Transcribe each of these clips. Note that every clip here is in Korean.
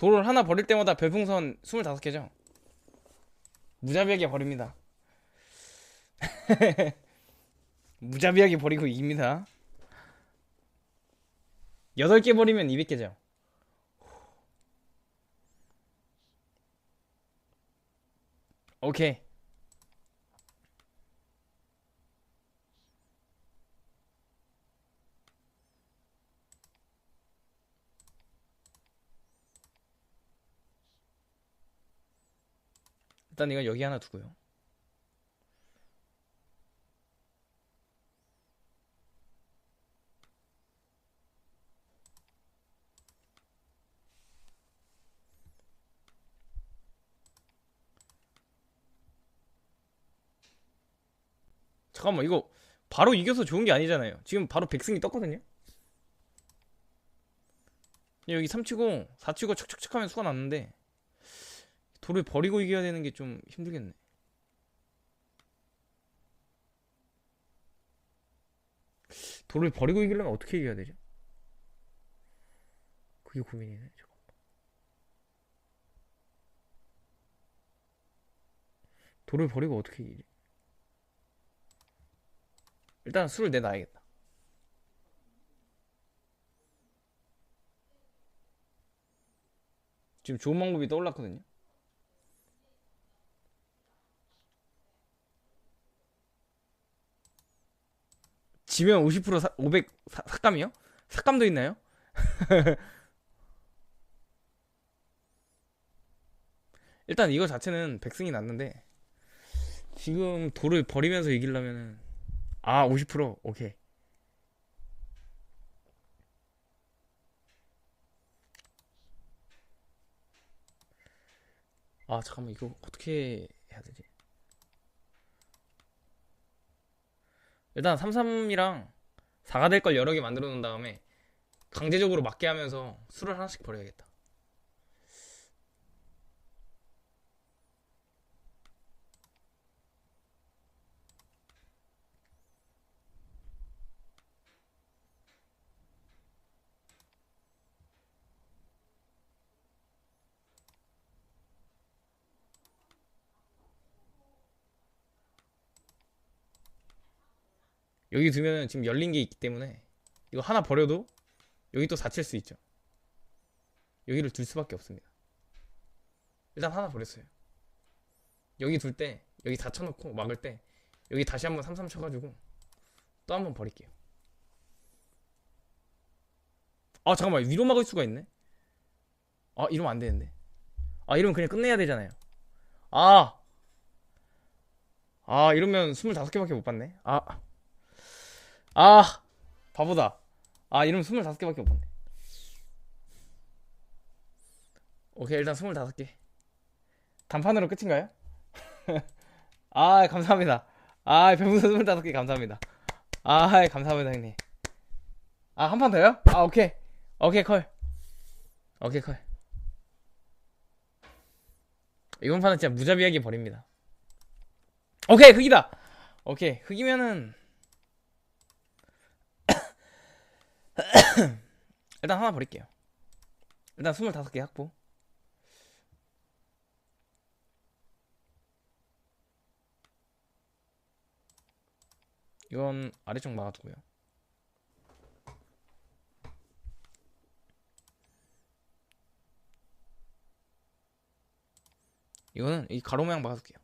돌을 하나 버릴 때마다 별풍선 25개죠? 무자비하게 버립니다. 무자비하게 버리고 이깁니다. 8개 버리면 200개죠? 오케이 일단 이건 여기 하나 두고요. 잠깐만 이거 바로 이겨서 좋은 게 아니잖아요. 지금 바로 백승이 떴거든요. 여기 3치고 4치고 척척척 하면 수가 났는데 돌을 버리고 이겨야 되는 게 좀 힘들겠네. 돌을 버리고 이기려면 어떻게 이겨야 되죠? 그게 고민이네. 잠깐만. 돌을 버리고 어떻게 이기지? 일단 술을 내놔야겠다. 지금 좋은 방법이 떠올랐거든요. 지면 50% 사, 500 사, 삭감이요? 삭감도 있나요? 일단 이거 자체는 백승이 났는데 지금 돌을 버리면서 이기려면은 아 50% 오케이 아 잠깐만 이거 어떻게 해야 되지? 일단 33이랑 4가 될 걸 여러 개 만들어 놓은 다음에 강제적으로 맞게 하면서 술을 하나씩 버려야겠다. 여기 두면은 지금 열린 게 있기 때문에 이거 하나 버려도 여기 또 닫힐 수 있죠. 여기를 둘 수밖에 없습니다. 일단 하나 버렸어요. 여기 둘 때 여기 닫혀놓고 막을 때 여기 다시 한번 삼삼 쳐가지고 또 한번 버릴게요. 아 잠깐만 위로 막을 수가 있네. 아 이러면 안 되는데. 아 이러면 그냥 끝내야 되잖아요. 아. 아 이러면 25개밖에 못 받네. 아. 아 바보다. 아 이러면 25개밖에 못 봤네. 오케이 일단 25개. 단판으로 끝인가요? 아 감사합니다. 아 별풍선 25개 감사합니다. 아 감사합니다 형님. 아 한 판 더요? 아 오케이. 오케이 콜. 오케이 콜. 이번 판은 진짜 무자비하게 버립니다. 오케이 흑이다. 오케이 흑이면은 일단 하나 버릴게요. 일단 25개 확보. 이건 아래쪽 막아두고요. 이거는 이 가로 모양 막아둘게요.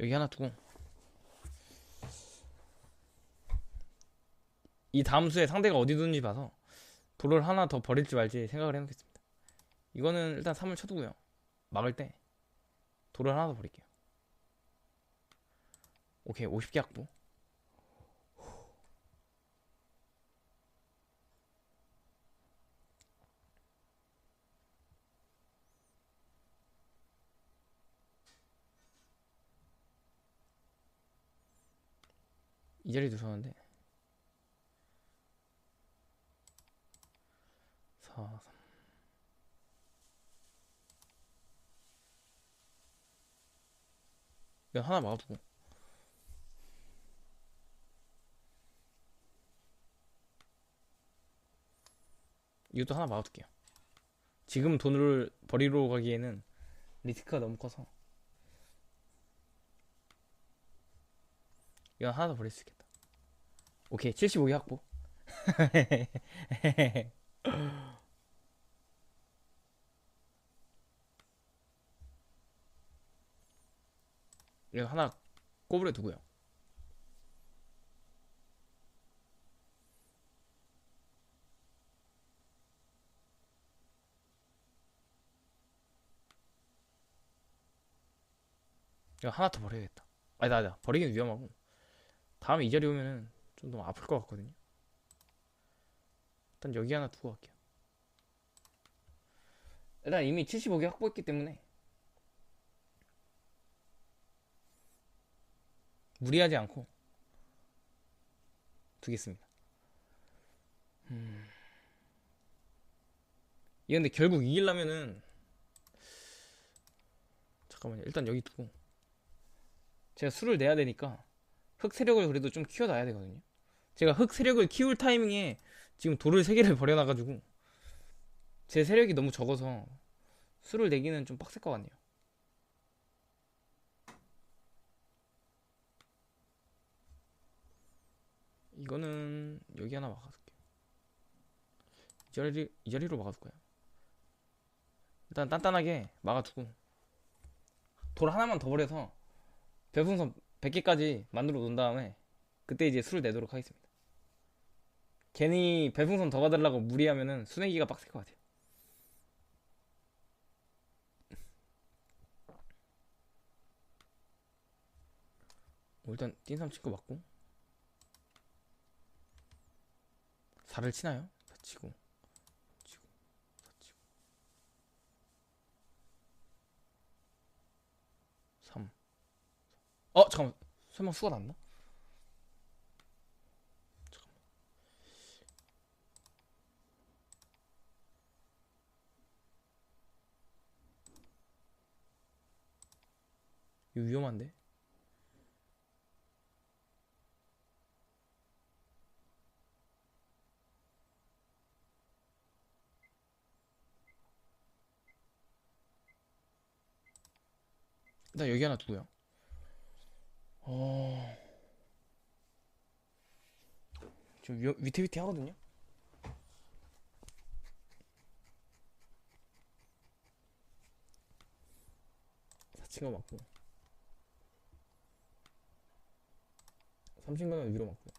여기 하나 두고 이 다음 수에 상대가 어디 두는지 봐서 돌을 하나 더 버릴지 말지 생각을 해놓겠습니다. 이거는 일단 3을 쳐두고요. 막을 때 돌을 하나 더 버릴게요. 오케이 50개 확보. 이 자리도 좋았는데. 4 3 이건 하나 막아두고. 이것도 하나 막아둘게요. 지금 돈을 버리러 가기에는 리스크가 너무 커서. 이건 하나 더 버릴 수 있겠다. 오케이 75개 확보. 이거 하나 꼬부려 두고요. 이거 하나 더 버려야겠다. 아니 나, 나 버리긴 위험하고 다음에 이 자리 오면은 좀 너무 아플 것 같거든요. 일단 여기 하나 두고 갈게요. 일단 이미 75개 확보했기 때문에 무리하지 않고 두겠습니다. 음. 이 근데 결국 이기려면은 잠깐만요. 일단 여기 두고 제가 수를 내야 되니까 흑 세력을 그래도 좀 키워놔야 되거든요. 제가 흑 세력을 키울 타이밍에 지금 돌을 세 개를 버려놔가지고 제 세력이 너무 적어서 수를 내기는 좀 빡셀 것 같네요. 이거는 여기 하나 막아둘게요. 이 자리 이 자리로 막아둘까요? 일단 단단하게 막아두고 돌 하나만 더 버려서 별풍선 100개까지 만들어 놓은 다음에 그때 이제 술을 내도록 하겠습니다. 괜히 별풍선 더 받으려고 무리하면은 수내기가 빡셀 것 같아요. 뭐 일단 띵삼 친거 맞고 4를 치나요? 4 치고 치고 4 치고 3 어 잠깐만 설마 수가 났나? 잠깐만 이거 위험한데? 나 여기 하나 두고요. 어... 좀 위, 위태위태 하거든요. 사칭가 맞고. 삼신가는 위로 맞고.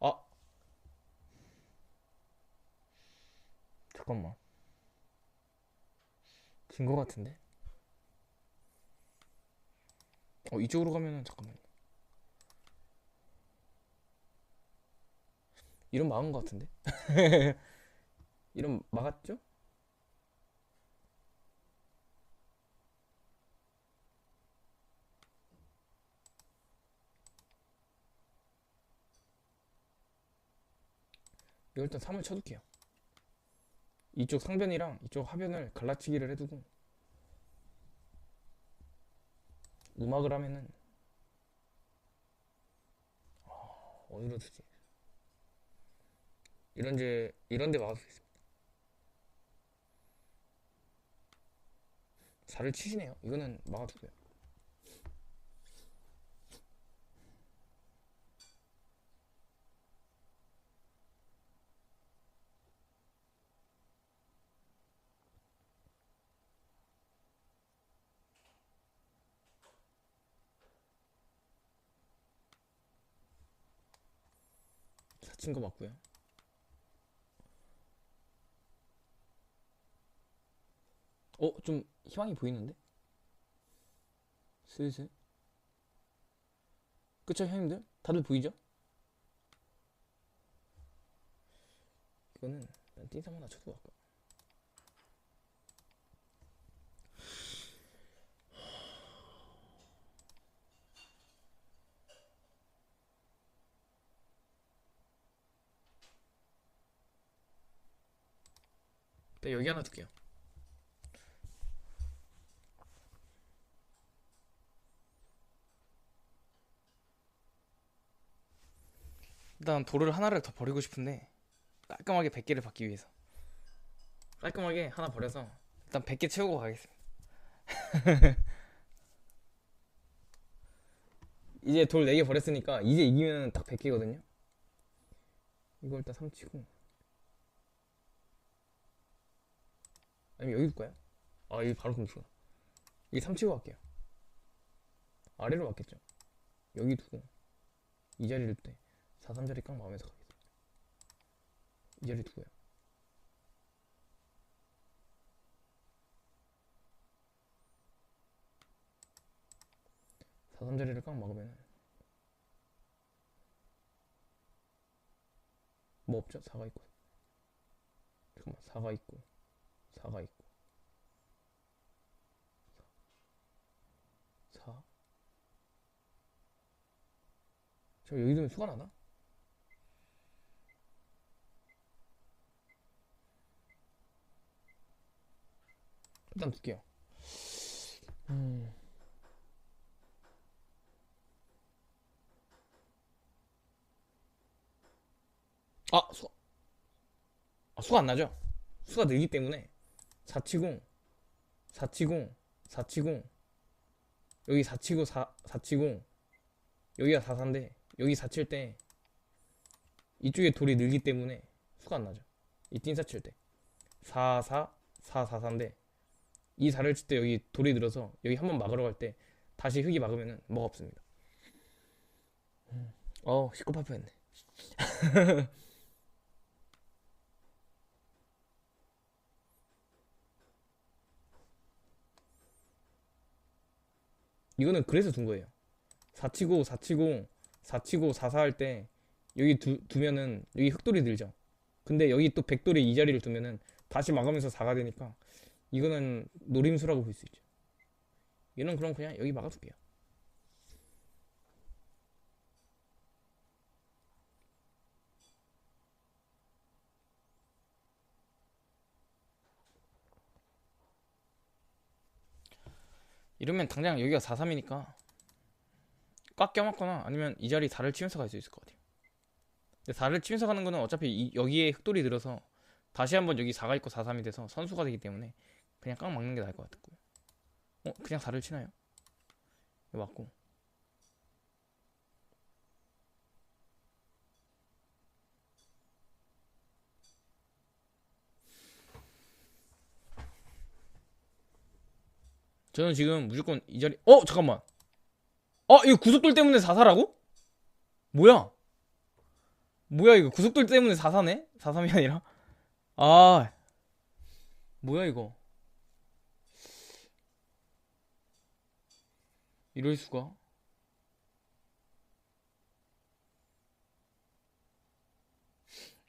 아! 잠깐만 진거 같은데? 어 이쪽으로 가면은 잠깐만요. 이런 막은 거 같은데? 이런 막았죠? 이거 일단 3을 쳐둘게요 이쪽 상변이랑 이쪽 하변을 갈라치기를 해두고 음악을 하면은 어, 어디로 두지? 이런 데 이런 데 막을 수 있습니다. 4를 치시네요. 이거는 막아두고요. 사친 거 맞고요. 어, 좀 희망이 보이는데? 슬슬. 그쵸, 형님들? 다들 보이죠? 이거는 띵삼 하나 쳐두고 갈까? 네, 여기 하나 둘게요. 일단 돌을 하나를 더 버리고 싶은데 깔끔하게 100개를 받기 위해서. 깔끔하게 하나 버려서 일단 100개 채우고 가겠습니다. 이제 돌 4개 버렸으니까 이제 이기면 딱 100개거든요. 이걸 일단 3치고. 아니면 여기 둘까요? 아 여기 바로 금수가 여기 3 치고 갈게요. 아래로 맞겠죠? 여기 두고 이 자리를 때 4, 3자리 깡 마음에서 가겠습니다. 이 자리 두고요. 4, 3자리를 깡 막으면 뭐 없죠? 4가 있고 잠깐만 4가 있고 4가 있고 4저 여기 두면 수가 나나? 일단 둘게요. 음. 아, 수가. 아, 수가 안 나죠? 수가 늘기 때문에 4치공, 4치공, 4치공, 여기 4치고 4, 4치공, 여기가 4사인데 여기 4칠 때 이쪽에 돌이 늘기 때문에 수가 안 나죠. 이 띵사 칠 때. 4, 4, 4, 4, 4인데 이 4를 칠 때 여기 돌이 늘어서 여기 한번 막으러 갈 때 다시 흙이 막으면은 뭐가 없습니다. 어, 시끄럽 했네. 이거는 그래서 둔 거예요. 4치고 4치고 4치고 44할때 여기 두, 두면은 여기 흑돌이 늘죠. 근데 여기 또 백돌이 이 자리를 두면은 다시 막으면서 4가 되니까 이거는 노림수라고 볼 수 있죠. 얘는 그럼 그냥 여기 막아둘게요. 이러면 당장 여기가 4-3이니까 꽉 껴맞거나 아니면 이 자리 4를 치면서 갈 수 있을 것 같아요. 근데 4를 치면서 가는 거는 어차피 이- 여기에 흑돌이 들어서 다시 한번 여기 4가 있고 4-3이 돼서 선수가 되기 때문에 그냥 꽉 막는 게 나을 것 같고요. 어? 그냥 4를 치나요? 맞고 저는 지금 무조건 이 자리 어? 잠깐만 어? 이거 구속돌 때문에 4사라고? 뭐야? 뭐야 이거 구속돌 때문에 4사네? 4-3이 아니라 아 뭐야 이거 이럴 수가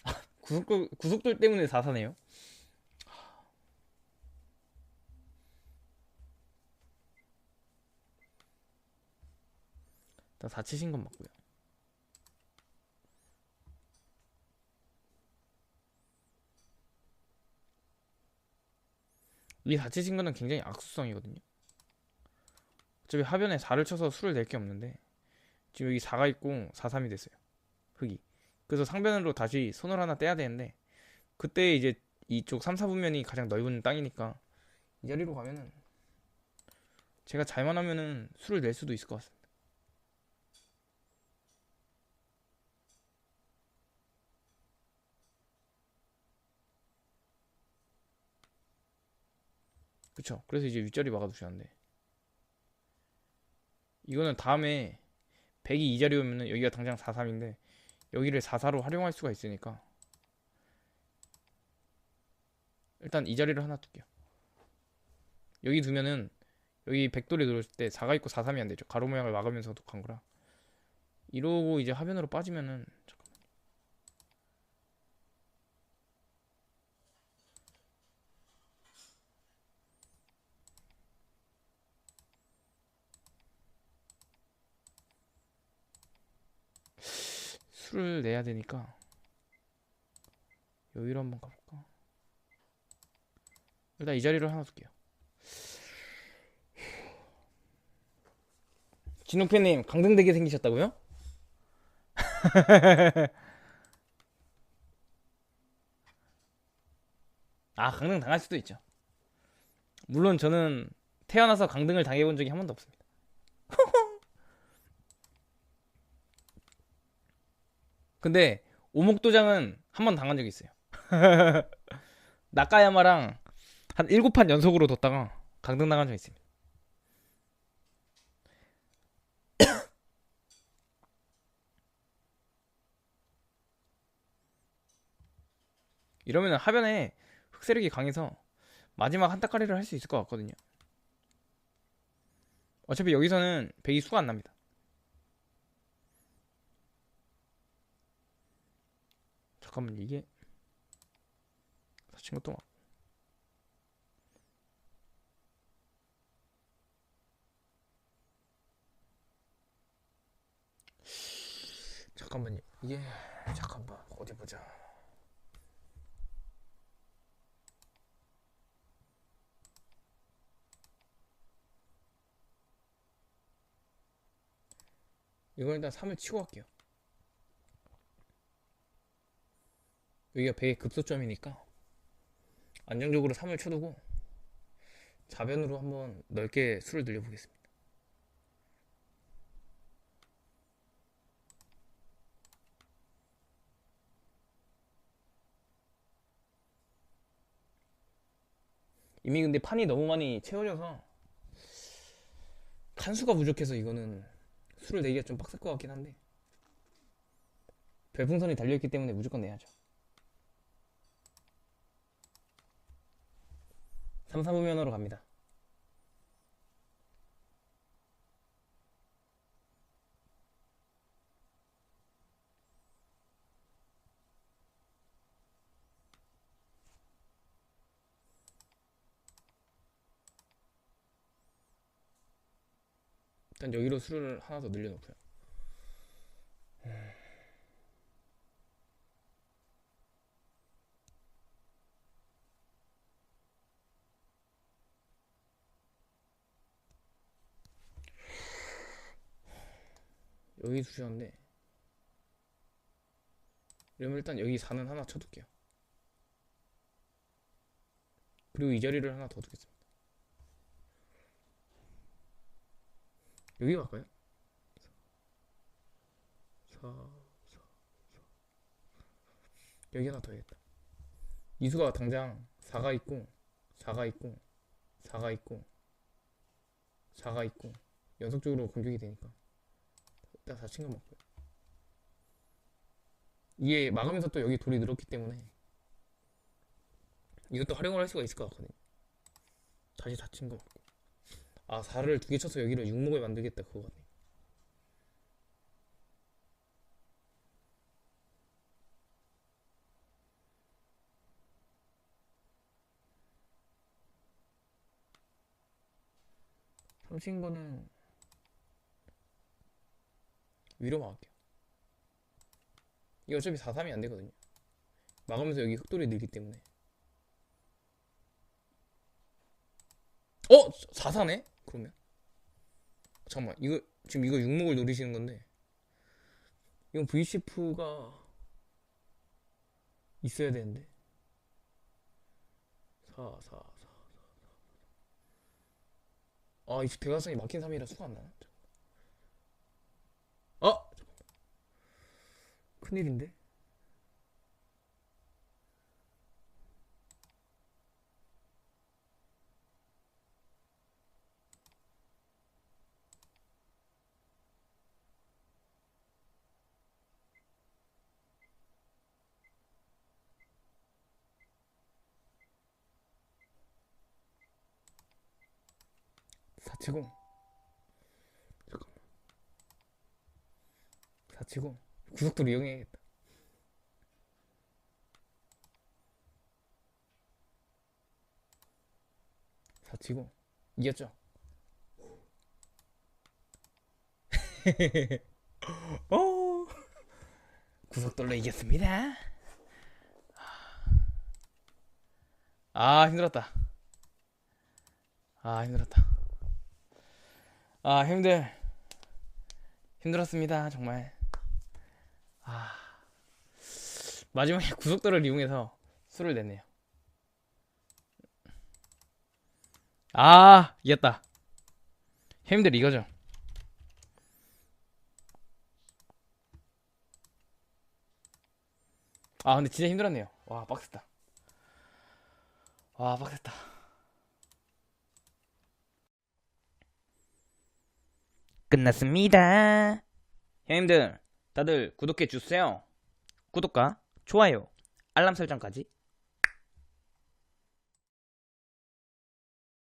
구속돌 구속돌 때문에 4사네요 일단 4 치신 건 맞고요. 이 4 치신 거는 굉장히 악수성이거든요. 어차피 하변에 4를 쳐서 수를 낼 게 없는데 지금 여기 4가 있고 4, 3이 됐어요. 흙이. 그래서 상변으로 다시 손을 하나 떼야 되는데 그때 이제 이쪽 3, 4분면이 가장 넓은 땅이니까 이 자리로 가면은 제가 잘만 하면은 수를 낼 수도 있을 것 같습니다 그쵸. 그래서 이제 윗자리 막아두셨는데 이거는 다음에 100이 이 자리 오면은 여기가 당장 43인데 여기를 44로 활용할 수가 있으니까 일단 이 자리를 하나 둘게요. 여기 두면은 여기 백돌이 들어올 때 4가 있고 43이 안 되죠. 가로 모양을 막으면서 독한 거라. 이러고 이제 화면으로 빠지면은 수를 내야 되니까 여기로 한번 가볼까? 일단 이 자리를 하나 둘게요. 진홍팬님 강등되게 생기셨다고요? 아 강등 당할 수도 있죠. 물론 저는 태어나서 강등을 당해본 적이 한 번도 없습니다. 근데 오목도장은 한 번 당한 적이 있어요. 나카야마랑 한 7판 연속으로 뒀다가 강등 당한 적이 있습니다. 이러면 하변에 흑세력이 강해서 마지막 한타까리를 할 수 있을 것 같거든요. 어차피 여기서는 백이 수가 안 납니다. 잠깐만 이게. 다친 것도 막 잠깐만요. 이게 잠깐만 어디 보자. 이건 일단 3을 치고 갈게요 여기가 배의 급소점이니까 안정적으로 3을 쳐두고 좌변으로 한번 넓게 수를 늘려보겠습니다. 이미 근데 판이 너무 많이 채워져서 칸수가 부족해서 이거는 수를 내기가 좀 빡셀 것 같긴 한데 별풍선이 달려있기 때문에 무조건 내야죠. 3, 4부면으로 갑니다. 일단 여기로 수를 하나 더 늘려놓고요. 여기 수셨는데 이러면 일단 여기 4는 하나 쳐둘게요. 그리고 이 자리를 하나 더 두겠습니다. 여기 갈까요? 4, 4, 4. 여기 하나 더 해야겠다. 이수가 당장 4가 있고 4가 있고 4가 있고 4가 있고 연속적으로 공격이 되니까 일단 4친구 먹고요. 이게 막으면서 또 여기 돌이 늘었기 때문에 이것도 활용을 할 수가 있을 것 같거든요. 다시 4친구 먹고 아 4를 두 개 쳐서 여기를 6목을 만들겠다 그거 같네. 삼친 거는 위로 막을게요. 이거 어차피 4-3이 안 되거든요. 막으면서 여기 흑돌이 늘기 때문에. 어? 4-4네? 그러면. 잠깐만, 이거, 지금 이거 6목을 노리시는 건데. 이건 VCF가 있어야 되는데. 4, 4, 4, 4, 4. 아, 이 대각선이 막힌 3이라 수가 안 나나? 어? 큰일인데? 사치공 잠깐만 사치공 구속도를 이용해야겠다. 사치공 이겼죠? 어. 구속돌로 이겼습니다. 아 힘들었다. 아 힘들었다. 아 힘들. 힘들었습니다 정말 아. 마지막에 구속도를 이용해서 술을 냈네요. 아 이겼다. 형님들 이거죠? 아 근데 진짜 힘들었네요. 와 빡셌다. 와 빡셌다. 끝났습니다. 형님들 다들 구독해 주세요. 구독과 좋아요 알람 설정까지